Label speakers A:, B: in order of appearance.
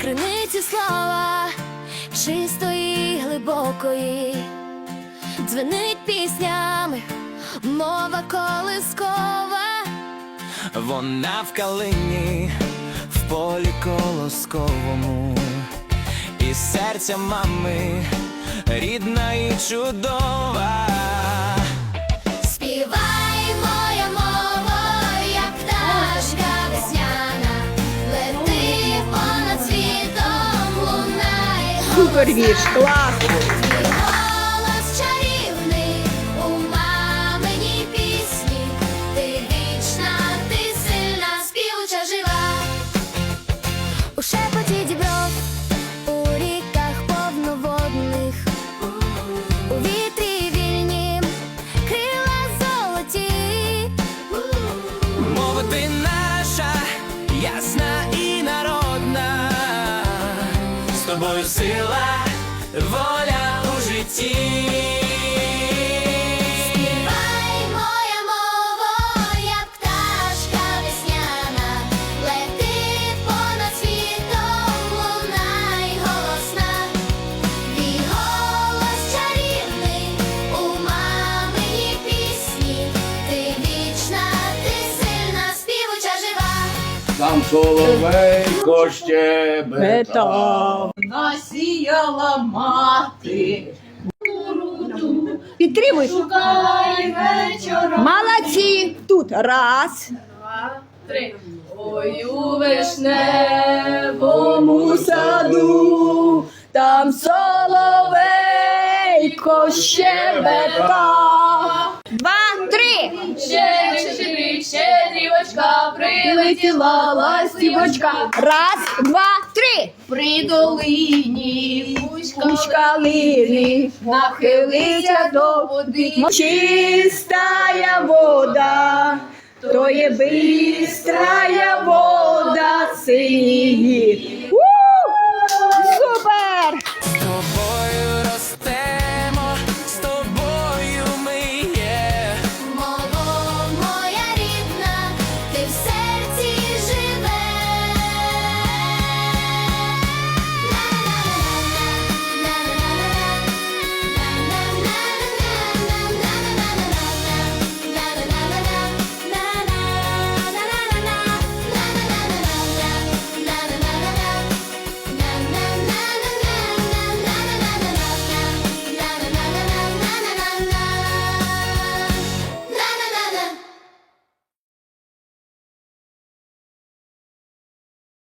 A: криниці слова чистої, глибокої, дзвенить піснями, мова колискова,
B: вона в калині, в полі колосковому, і серця мами рідна і чудова.
C: Супер вірш, клас!
B: Тобою сила, воля у житті.
D: Там соловейко щебета.
C: Бета.
E: Насіяла мати,
C: Підтримуй.
E: шукай вечора.
C: Молодці. Тут раз.
E: Два, Три. Ой, у вишневому саду, там соловейко щебета.
C: Два, три.
E: Щедрик, щедрик, щедрівочка, прилетіла ластівочка.
C: Раз, два, три.
E: При долині кучка лини нахилиться до води. Чистая вода, то є бистрая вода сині